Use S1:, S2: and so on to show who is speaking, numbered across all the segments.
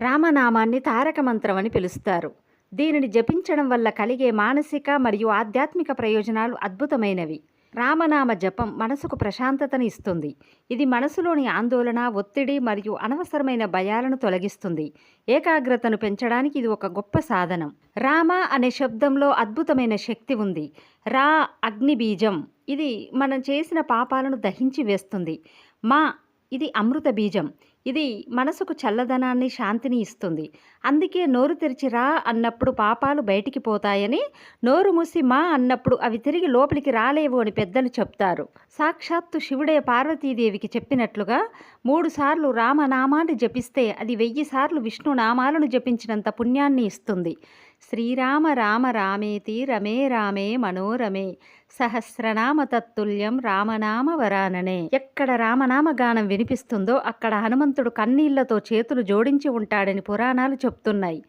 S1: రామనామాన్ని తారక మంత్రం అని పిలుస్తారు. దీనిని జపించడం వల్ల కలిగే మానసిక మరియు ఆధ్యాత్మిక ప్రయోజనాలు అద్భుతమైనవి. రామనామ జపం మనసుకు ప్రశాంతతని ఇస్తుంది. ఇది మనసులోని ఆందోళన ఒత్తిడి మరియు అనవసరమైన భయాలను తొలగిస్తుంది. ఏకాగ్రతను పెంచడానికి ఇది ఒక గొప్ప సాధనం. రామ అనే శబ్దంలో అద్భుతమైన శక్తి ఉంది. రా అగ్ని బీజం. ఇది మనం చేసిన పాపాలను దహించి వేస్తుంది. మా ఇది అమృత బీజం. ఇది మనసుకు చల్లదనాన్ని శాంతిని ఇస్తుంది. అందుకే నోరు తెరిచి రా అన్నప్పుడు పాపాలు బయటికి పోతాయని నోరు మూసి మా అన్నప్పుడు అవి తిరిగి లోపలికి రాలేవు అని పెద్దలు చెప్తారు. సాక్షాత్తు శివుడే పార్వతీదేవికి చెప్పినట్లుగా మూడుసార్లు రామనామాన్ని జపిస్తే అది వెయ్యి సార్లు విష్ణు నామాలను జపించినంత పుణ్యాన్ని ఇస్తుంది. శ్రీరామ రామ రామేతి రమే రామే మనోరమే సహస్రనామ తత్తుల్యం రామనామ వరాననే. ఎక్కడ రామనామ గానం వినిపిస్తుందో అక్కడ హనుమంతుడు కన్నీళ్ళతో చేతులు జోడించి ఉంటాడని పురాణాలు చెప్తున్నాయి.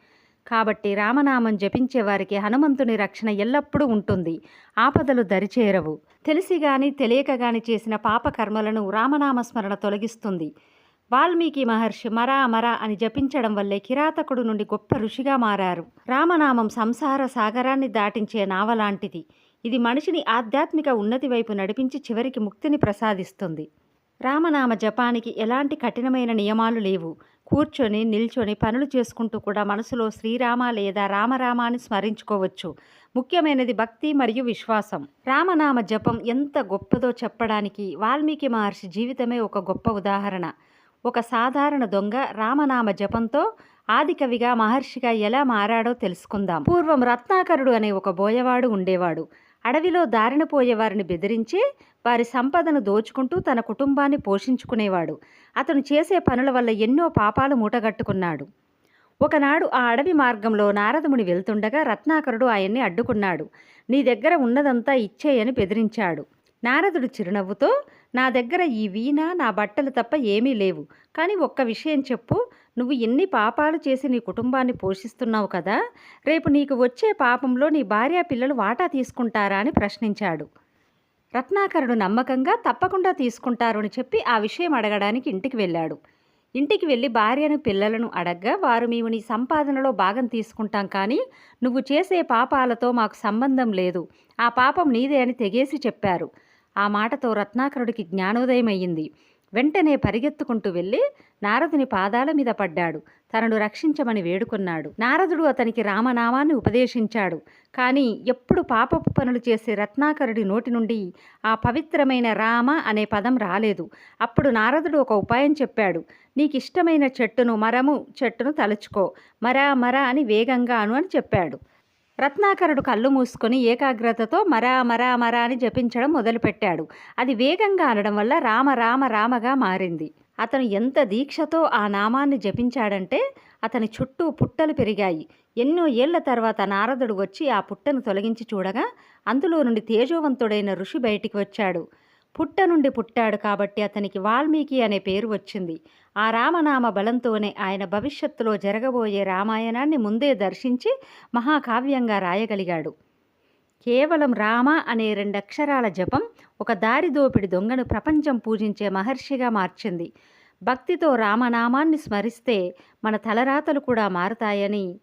S1: కాబట్టి రామనామం జపించే వారికి హనుమంతుని రక్షణ ఎల్లప్పుడూ ఉంటుంది. ఆపదలు దరిచేరవు. తెలిసి గాని తెలియక గాని చేసిన పాపకర్మలను రామనామస్మరణ తొలగిస్తుంది. వాల్మీకి మహర్షి మరా మరా అని జపించడం వల్లే కిరాతకుడు నుండి గొప్ప ఋషిగా మారారు. రామనామం సంసార సాగరాన్ని దాటించే నావలాంటిది. ఇది మనిషిని ఆధ్యాత్మిక ఉన్నతి వైపు నడిపించి చివరికి ముక్తిని ప్రసాదిస్తుంది. రామనామ జపానికి ఎలాంటి కఠినమైన నియమాలు లేవు. కూర్చొని నిల్చొని పనులు చేసుకుంటూ కూడా మనసులో శ్రీరామ లేదా రామరామాన్ని స్మరించుకోవచ్చు. ముఖ్యమైనది భక్తి మరియు విశ్వాసం. రామనామ జపం ఎంత గొప్పదో చెప్పడానికి వాల్మీకి మహర్షి జీవితమే ఒక గొప్ప ఉదాహరణ. ఒక సాధారణ దొంగ రామనామ జపంతో ఆదికవిగా మహర్షిగా ఎలా మారాడో తెలుసుకుందాం. పూర్వం రత్నాకరుడు అనే ఒక బోయవాడు ఉండేవాడు. అడవిలో దారిన పోయే వారిని బెదిరించి వారి సంపదను దోచుకుంటూ తన కుటుంబాన్ని పోషించుకునేవాడు. అతను చేసే పనుల వల్ల ఎన్నో పాపాలు మూటగట్టుకున్నాడు. ఒకనాడు ఆ అడవి మార్గంలో నారదముని వెళ్తుండగా రత్నాకరుడు ఆయన్ని అడ్డుకున్నాడు. నీ దగ్గర ఉన్నదంతా ఇచ్చేయని బెదిరించాడు. నారదుడు చిరునవ్వుతో నా దగ్గర ఈ వీణ నా బట్టలు తప్ప ఏమీ లేవు. కానీ ఒక్క విషయం చెప్పు. నువ్వు ఎన్ని పాపాలు చేసి నీ కుటుంబాన్ని పోషిస్తున్నావు కదా? రేపు నీకు వచ్చే పాపంలో నీ భార్య పిల్లలు వాటా తీసుకుంటారా? అని ప్రశ్నించాడు. రత్నాకరుడు నమ్మకంగా తప్పకుండా తీసుకుంటారు అని చెప్పి ఆ విషయం అడగడానికి ఇంటికి వెళ్ళాడు. ఇంటికి వెళ్ళి భార్యను పిల్లలను అడగ్గా వారు మేము నీ సంపాదనలో భాగం తీసుకుంటాం కానీ నువ్వు చేసే పాపాలతో మాకు సంబంధం లేదు. ఆ పాపం నీదే అని తెగేసి చెప్పారు. ఆ మాటతో రత్నాకరుడికి జ్ఞానోదయమయ్యింది. వెంటనే పరిగెత్తుకుంటూ వెళ్ళి నారదుని పాదాల మీద పడ్డాడు. తనను రక్షించమని వేడుకున్నాడు. నారదుడు అతనికి రామనామాన్ని ఉపదేశించాడు. కానీ ఎప్పుడు పాపపు పనులు చేసే రత్నాకరుడి నోటి నుండి ఆ పవిత్రమైన రామ అనే పదం రాలేదు. అప్పుడు నారదుడు ఒక ఉపాయం చెప్పాడు. నీకు ఇష్టమైన చెట్టును మరము చెట్టును తలుచుకో. మరా మరా అని వేగంగా అను అని చెప్పాడు. రత్నాకరుడు కళ్ళు మూసుకొని ఏకాగ్రతతో మరా మరా మరా అని జపించడం మొదలుపెట్టాడు. అది వేగంగా అనడం వల్ల రామ రామ రామగా మారింది. అతను ఎంత దీక్షతో ఆ నామాన్ని జపించాడంటే అతని చుట్టూ పుట్టలు పెరిగాయి. ఎన్నో ఏళ్ళ తర్వాత నారదుడు వచ్చి ఆ పుట్టను తొలగించి చూడగా అందులో నుండి తేజోవంతుడైన ఋషి బయటికి వచ్చాడు. పుట్ట నుండి పుట్టాడు కాబట్టి అతనికి వాల్మీకి అనే పేరు వచ్చింది. ఆ రామనామ బలంతోనే ఆయన భవిష్యత్తులో జరగబోయే రామాయణాన్ని ముందే దర్శించి మహాకావ్యంగా రాయగలిగాడు. కేవలం రామ అనే రెండక్షరాల జపం ఒక దారిదోపిడి దొంగను ప్రపంచం పూజించే మహర్షిగా మార్చింది. భక్తితో రామనామాన్ని స్మరిస్తే మన తలరాతలు కూడా మారుతాయని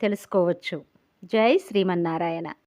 S1: తెలుసుకోవచ్చు. జై శ్రీమన్నారాయణ.